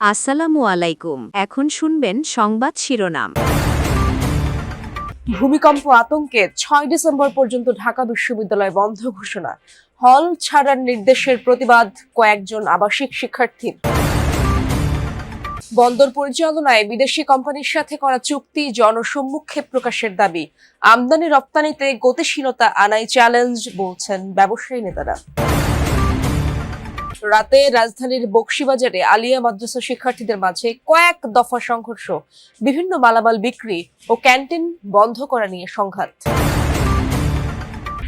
আসসালামু আলাইকুম। এখন শুনবেন সংবাদ শিরোনাম। ভূমিকম্প আতঙ্কে ছয় ডিসেম্বর পর্যন্ত ঢাকা বিশ্ববিদ্যালয় বন্ধ ঘোষণা। হল ছাড়ার নির্দেশের প্রতিবাদ কয়েকজন আবাসিক শিক্ষার্থী বন্দর পরিচালনায় বিদেশি কোম্পানির সাথে করা চুক্তি জনসম্মুখে প্রকাশের দাবি। আমদানি রপ্তানিতে গতিশীলতা আনাই চ্যালেঞ্জ বলছেন ব্যবসায়ী নেতারা। রাতে রাজধানীর বক্সিবাজারে আলিয়া মাদ্রাসা শিক্ষার্থীদের মাঝে কয়েক দফা সংঘর্ষ, বিভিন্ন মালামাল বিক্রি ও ক্যান্টিন বন্ধ করা নিয়ে সংঘাত।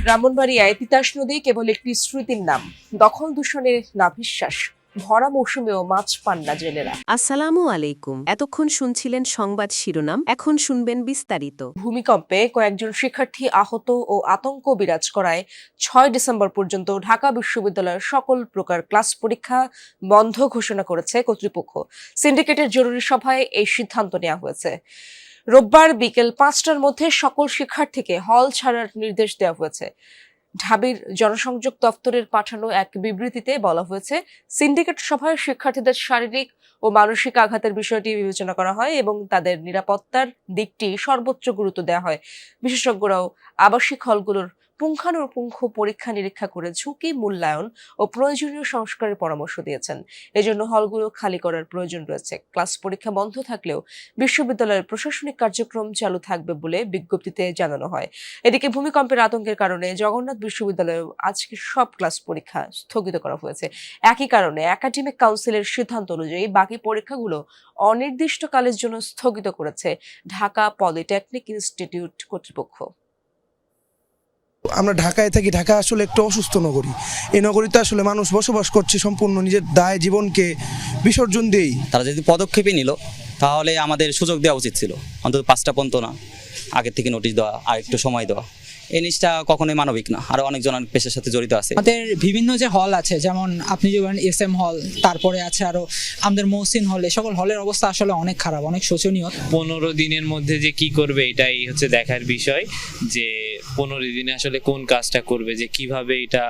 ব্রাহ্মণবাড়িয়ায় তিতাস নদী কেবল একটি স্মৃতির নাম, দখল দূষণের নাভিশ্বাস। ভরা মৌসুমেও মাছ পান না জেলেরা। আসসালামু আলাইকুম। এতক্ষণ শুনছিলেন সংবাদ শিরোনাম এখন শুনবেন বিস্তারিত। ভূমিকম্পে কয়েকজন শিক্ষার্থী আহত ও আতঙ্ক বিরাজ করায় ছয় ডিসেম্বর পর্যন্ত ঢাকা বিশ্ববিদ্যালয়ের সকল প্রকার ক্লাস পরীক্ষা বন্ধ ঘোষণা করেছে কর্তৃপক্ষ। সিন্ডিকেটের জরুরি সভায় এই সিদ্ধান্ত নেওয়া হয়েছে। রোববার বিকেল পাঁচটার মধ্যে সকল শিক্ষার্থীকে হল ছাড়ার নির্দেশ দেওয়া হয়েছে। ঢাবির জনসংযোগ দপ্তরের পাঠানো এক বিবৃতিতে বলা হয়েছে, সিন্ডিকেট সভায় শিক্ষার্থীদের শারীরিক ও মানসিক আঘাতের বিষয়টি বিবেচনা করা হয় এবং তাদের নিরাপত্তার দিকটি সর্বোচ্চ গুরুত্ব দেওয়া হয়। বিশেষজ্ঞরাও আবাসিক হলগুলোর পুঙ্খানুপুঙ্খ পরীক্ষা নিরীক্ষা করে ঝুঁকি, মূল্যায়ন ও প্রয়োজনীয় সংস্কারের পরামর্শ দিয়েছেন। এজন্য হলগুলো খালি করার প্রয়োজন রয়েছে। ক্লাস পরীক্ষা বন্ধ থাকলেও বিশ্ববিদ্যালয়ের প্রশাসনিক কার্যক্রম চালু থাকবে বলে বিজ্ঞপ্তিতে জানানো হয়। এদিকে ভূমিকম্পের আতঙ্কের কারণে জগন্নাথ বিশ্ববিদ্যালয়েও আজকে সব ক্লাস পরীক্ষা স্থগিত করা হয়েছে। একই কারণে একাডেমিক কাউন্সিলের সিদ্ধান্ত অনুযায়ী বাকি পরীক্ষাগুলো অনির্দিষ্টকালের জন্য স্থগিত করেছে ঢাকা পলিটেকনিক ইনস্টিটিউট কর্তৃপক্ষ। আমরা ঢাকায় থাকি ঢাকা আসলে একটু অসুস্থ নগরী। এই নগরীতে আসলে মানুষ বসবাস করছে সম্পূর্ণ নিজের দায় জীবনকে বিসর্জন দিয়েই। তারা যদি পদক্ষেপই নিল তাহলে আমাদের সুযোগ দেওয়া উচিত ছিল। অন্তত পাঁচটা পর্যন্ত না আগের থেকে নোটিশ দেওয়া আর একটু সময় দেওয়া। এই জিনিসটা কখনোই মানবিক না। আরও অনেকজন অনেক পেশার সাথে জড়িত আছে। আমাদের বিভিন্ন যে হল আছে যেমন আপনি যে বলেন এস এম হল তারপরে আছে আরও আমাদের মহসিন হল এই সকল হলের অবস্থা আসলে অনেক খারাপ অনেক শোচনীয়। পনেরো দিনের মধ্যে যে কি করবে এটাই হচ্ছে দেখার বিষয় যে পনেরো দিনে আসলে কোন কাজটা করবে, যে কীভাবে এটা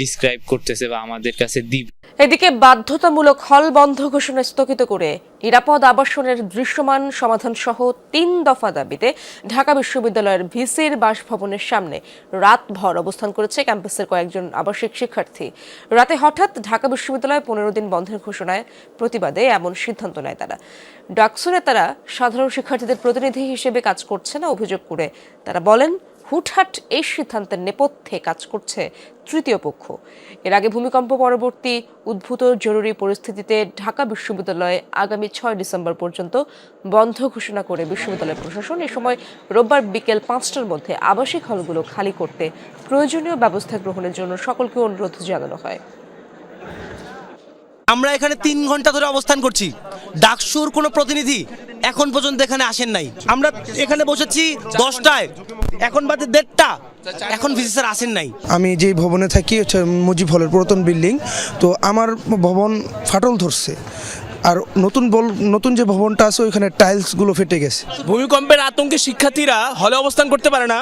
ডিসক্রাইব করতেছে বা আমাদের কাছে দিবে। এদিকে বাধ্যতামূলক হল বন্ধ ঘোষণা স্থগিত করে নিরাপদ আবাসনের দৃশ্যমান সমাধান সহ তিন দফা দাবিতে ঢাকা বিশ্ববিদ্যালয়ের ভিসির বাসভবনের সামনে রাতভর অবস্থান করেছে ক্যাম্পাসের কয়েকজন আবাসিক শিক্ষার্থী। রাতে হঠাৎ ঢাকা বিশ্ববিদ্যালয় পনেরো দিন বন্ধের ঘোষণায় প্রতিবাদে এমন সিদ্ধান্ত নেয় তারা। ডাকসুরে তারা সাধারণ শিক্ষার্থীদের প্রতিনিধি হিসেবে কাজ করছে না অভিযোগ করে। তারা বলেন হুটহাট এই সিদ্ধান্তের নেপথ্যে কাজ করছে তৃতীয় পক্ষ। এর আগে ভূমিকম্প পরবর্তী উদ্ভূত জরুরি পরিস্থিতিতে ঢাকা বিশ্ববিদ্যালয়ে আগামী ছয় ডিসেম্বর পর্যন্ত বন্ধ ঘোষণা করে বিশ্ববিদ্যালয় প্রশাসন। এ সময় রোববার বিকেল পাঁচটার মধ্যে আবাসিক হলগুলো খালি করতে প্রয়োজনীয় ব্যবস্থা গ্রহণের জন্য সকলকে অনুরোধ জানানো হয়। আমরা এখানে তিন ঘণ্টা ধরে অবস্থান করছি। ডাকসুর কোনো প্রতিনিধি এখন পর্যন্ত এখানে আসেন নাই। আমরা এখানে বসেছি দশটায় এখন বাদে দেড়টা এখন ভিসি স্যার আসেন নাই। আমি যেই ভবনে থাকি হচ্ছে মুজিব হলের পুরাতন বিল্ডিং তো আমার ভবন ফাটল ধরছে। আর নতুন বল নতুন যে ভবনটা আছে ওইখানে টাইলসগুলো ফেটে গেছে। ভূমিকম্পের আতঙ্কে শিক্ষার্থীরা হলে অবস্থান করতে পারে না।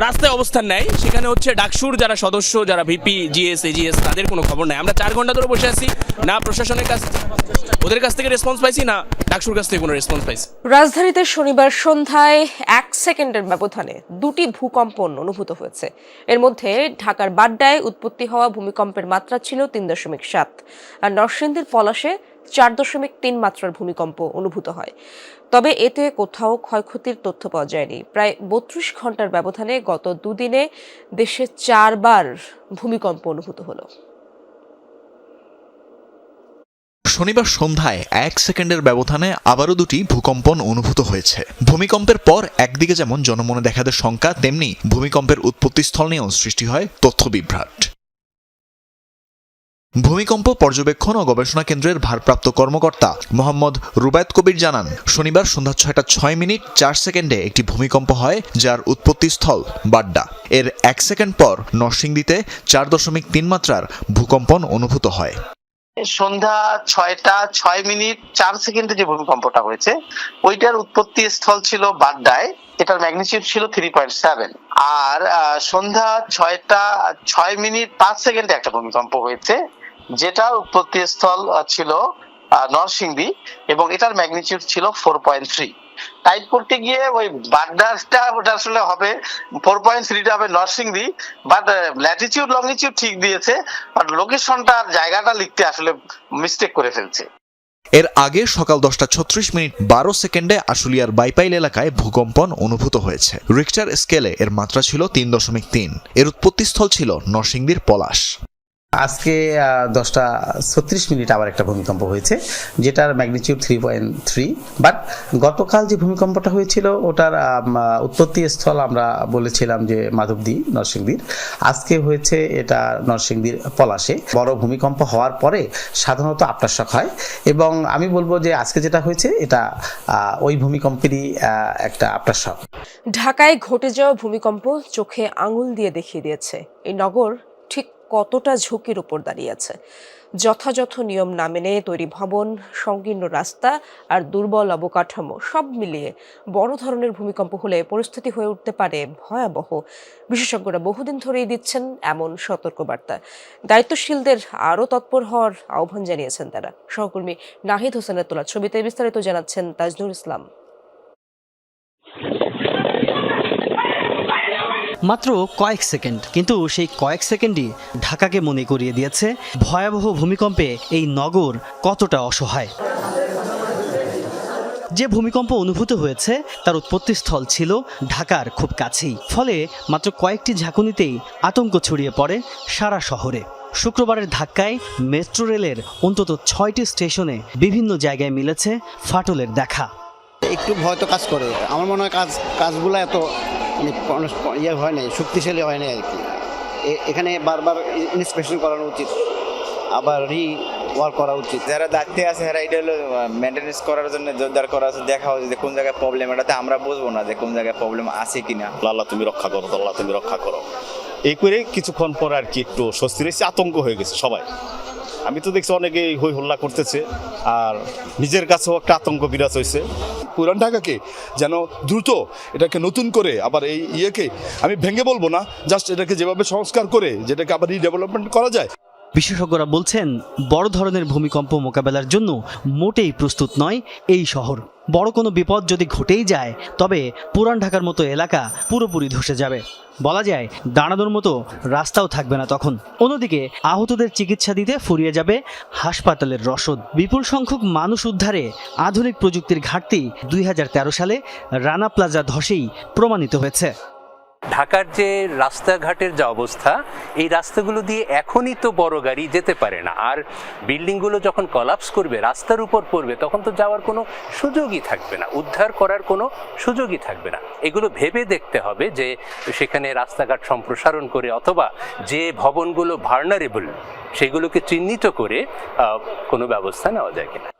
রাস্তায় অবস্থান নেয়। সেখানে হচ্ছে ডাকসুর যারা সদস্য, যারা ভিপি জিএস এজিএস তাদের কোনো খবর নাই। আমরা চার ঘণ্টা ধরে বসে আছি। না প্রশাসনের কাছ ওদের কাছ থেকে রেসপন্স পাইছি, না ডাকসুর কাছ থেকে কোনো রেসপন্স পাইছি। রাজধানীতে শনিবার সন্ধ্যায় এক সেকেন্ডের ব্যবধানে দুটি ভূকম্পন অনুভূত হয়েছে। এর মধ্যে ঢাকার বাড্ডায় উৎপত্তি হওয়া ভূমিকম্পের মাত্রা ছিল তিন দশমিক সাত। আর নরসিংদীর পলাশে চার দশমিক তিন মাত্রার ভূমিকম্প অনুভূত হয়। তবে এতে কোথাও ক্ষয়ক্ষতির তথ্য পাওয়া যায়নি। প্রায় বত্রিশ ঘণ্টার ব্যবধানে গত দুদিনে দেশে চারবার ভূমিকম্প অনুভূত হলো। শনিবার সন্ধ্যায় এক সেকেন্ডের ব্যবধানে আবারও দুটি ভূকম্পন অনুভূত হয়েছে। ভূমিকম্পের পর একদিকে যেমন জনমনে দেখা দেয় শঙ্কা, তেমনি ভূমিকম্পের উৎপত্তিস্থল নিয়েও সৃষ্টি হয় তথ্য বিভ্রাট। ভূমিকম্প পর্যবেক্ষণ ও গবেষণা কেন্দ্রের ভারপ্রাপ্ত কর্মকর্তা মোহাম্মদ রুবায়ত কবির জানান, শনিবার সন্ধ্যা ছয়টা ছয় মিনিট চার সেকেন্ডে একটি ভূমিকম্প হয় যার উৎপত্তিস্থল বাড্ডা। এর এক সেকেন্ড পর নরসিংদীতে চার দশমিক তিন মাত্রার ভূকম্পন অনুভূত হয়। সন্ধ্যা ছয়টা ছয় মিনিট চার সেকেন্ডে যে ভূমিকম্পটা হয়েছে, ওইটার উৎপত্তি স্থল ছিল বাড্ডায়, এটার ম্যাগনিটিউড ছিল থ্রি পয়েন্ট সেভেন। আর সন্ধ্যা ছয়টা ছয় মিনিট পাঁচ সেকেন্ডে একটা ভূমিকম্প হয়েছে যেটা উৎপত্তি স্থল ছিল নরসিংদী, এবং এটার ম্যাগনিচিউড ছিল ফোর পয়েন্ট থ্রি টাইপ করতে গিয়ে ওই বাড্ডাটা ওটা আসলে হবে ফোর পয়েন্ট থ্রিটা হবে নরসিংদী বাট ল্যাটিচিউড লংনিচিউড ঠিক দিয়েছে বাট লোকেশনটা আর জায়গাটা লিখতে আসলে মিস্টেক করে ফেলছে। এর আগে সকাল দশটা ছত্রিশ মিনিট বারো সেকেন্ডে আশুলিয়ার বাইপাইল এলাকায় ভূকম্পন অনুভূত হয়েছে। রিক্টার স্কেলে এর মাত্রা ছিল তিন দশমিক তিন। এর উৎপত্তিস্থল ছিল নরসিংদীর পলাশ। আজকে দশটা ছত্রিশ মিনিট আবার একটা ভূমিকম্প হয়েছে, যেটার magnitude three point three but গতকাল যে ভূমিকম্পটা হয়েছিল, ওটার উৎপত্তি স্থল আমরা বলেছিলাম যে মাধবদী, নরসিংদীর। আজকে হয়েছে এটা নরসিংদীর পলাশে। বড় ভূমিকম্প হওয়ার পরে সাধারণত আফটারশক হয়। এবং আমি বলব যে আজকে যেটা হয়েছে, এটা ওই ভূমিকম্পেরই একটা আফটারশক ঢাকায় ঘটে যাওয়া ভূমিকম্প চোখে আঙুল দিয়ে দেখিয়ে দিয়েছে। এই নগর ঠিক কতটা ঝুঁকির উপর দাঁড়িয়ে আছে? যথাযথ নিয়ম না মেনে তৈরি ভবন, সংকীর্ণ রাস্তা আর দুর্বল অবকাঠামো সব মিলিয়ে বড় ধরনের ভূমিকম্প হলে পরিস্থিতি হয়ে উঠতে পারে ভয়াবহ। বিশেষজ্ঞরা বহুদিন ধরেই দিচ্ছেন এমন সতর্কবার্তা। দায়িত্বশীলদের আরও তৎপর হওয়ার আহ্বান জানিয়েছেন তারা। সহকর্মী নাহিদ হোসেনের তোলা ছবিতে বিস্তারিত জানাচ্ছেন তাজনুর ইসলাম। মাত্র কয়েক সেকেন্ড। কিন্তু সেই কয়েক সেকেন্ডই ঢাকাকে মনে করিয়ে দিয়েছে ভয়াবহ ভূমিকম্পে এই নগর কতটা অসহায়। যে ভূমিকম্প অনুভূত হয়েছে, তার উৎপত্তিস্থল ছিল ঢাকার খুব কাছেই। ফলে মাত্র কয়েকটি ঝাঁকুনিতেই আতঙ্ক ছড়িয়ে পড়ে সারা শহরে। শুক্রবারের ধাক্কায় মেট্রো রেলের অন্তত ছয়টি স্টেশনে বিভিন্ন জায়গায় মিলেছে ফাটলের দেখা। একটু ভয় তো কাজ করে। আমার মনে হয় কাজ কাজগুলো এত মানে কোনো ইয়ে হয় নাই শক্তিশালী হয় নাই আর কি। এ- এখানে বারবার ইন্সপেকশন করানো উচিত আবার রি ওয়ার্ক করা উচিত। যারা দায়িত্বে আছে যারা এটা হলো মেনটেন্যান্স করার জন্য জোরদার করা আছে দেখা হচ্ছে যে কোন জায়গায় প্রবলেম এটাতে আমরা বুঝব না যে কোন জায়গায় প্রবলেম আছে কিনা। আল্লাহ তুমি রক্ষা করো আল্লাহ তুমি রক্ষা করো। এই করে কিছুক্ষণ পর আর কি একটু স্বস্তি রয়েছে আতঙ্ক হয়ে গেছে সবাই। আমি তো দেখছি অনেকেই হই হল্লা করতেছে, আর নিজের কাছেও একটা আতঙ্ক বিরাজ হয়েছে পুরান ঢাকাকে যেন দ্রুত এটাকে নতুন করে আবার এই ইয়েকে আমি ভেঙে বলব না জাস্ট এটাকে যেভাবে সংস্কার করে, যেটাকে আবার রিডেভেলপমেন্ট করা যায়। বিশেষজ্ঞরা বলছেন, বড় ধরনের ভূমিকম্প মোকাবেলার জন্য মোটেই প্রস্তুত নয় এই শহর। বড় কোনো বিপদ যদি ঘটেই যায়, তবে পুরান ঢাকার মতো এলাকা পুরোপুরি ধসে যাবে। বলা যায়, দাঁড়ানোর মতো রাস্তাও থাকবে না তখন। অন্যদিকে, আহতদের চিকিৎসা দিতে ফুরিয়ে যাবে হাসপাতালের রসদ। বিপুল সংখ্যক মানুষ উদ্ধারে আধুনিক প্রযুক্তির ঘাটতি দুই হাজার তেরো সালে রানা প্লাজা ধসেই প্রমাণিত হয়েছে। ঢাকার যে রাস্তাঘাটের যে অবস্থা, এই রাস্তাগুলো দিয়ে এখনই তো বড় গাড়ি যেতে পারে না। আর বিল্ডিংগুলো যখন কলাপস করবে, রাস্তার উপর পড়বে, তখন তো যাওয়ার কোনো সুযোগই থাকবে না, উদ্ধার করার কোনো সুযোগই থাকবে না। এগুলো ভেবে দেখতে হবে যে সেখানে রাস্তাঘাট সম্প্রসারণ করে অথবা যে ভবনগুলো ভার্নারেবল সেগুলোকে চিহ্নিত করে কোনো ব্যবস্থা নেওয়া যায় কিনা।